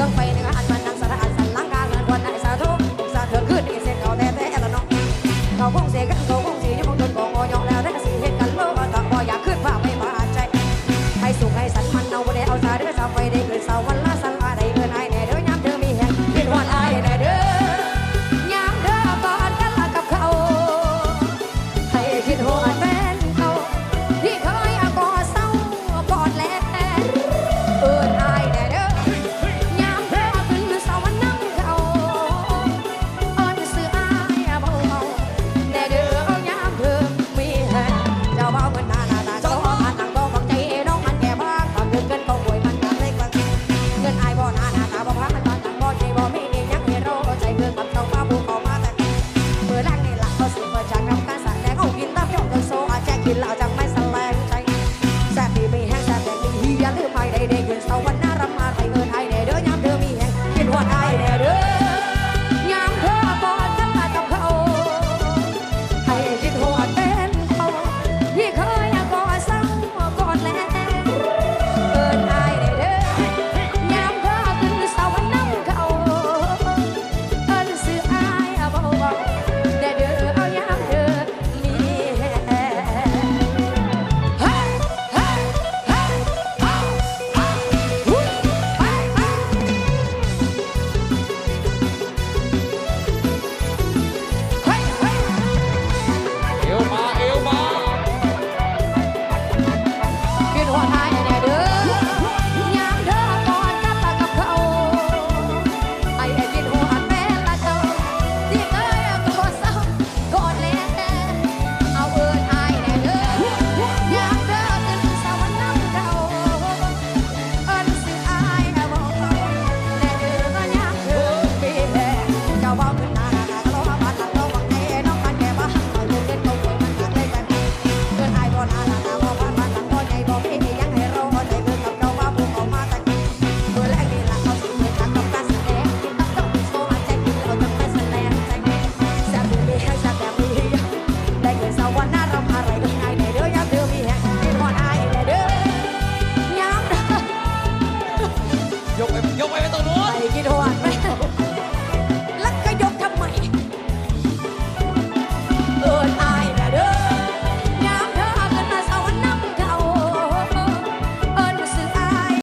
ต้องไปในอันมันนังสารอันสันลังกาลันวันไนสาธุสาเถิดขึ้นเอเซนเขาแท้แท้ละน้อเขาคงเสกันเขา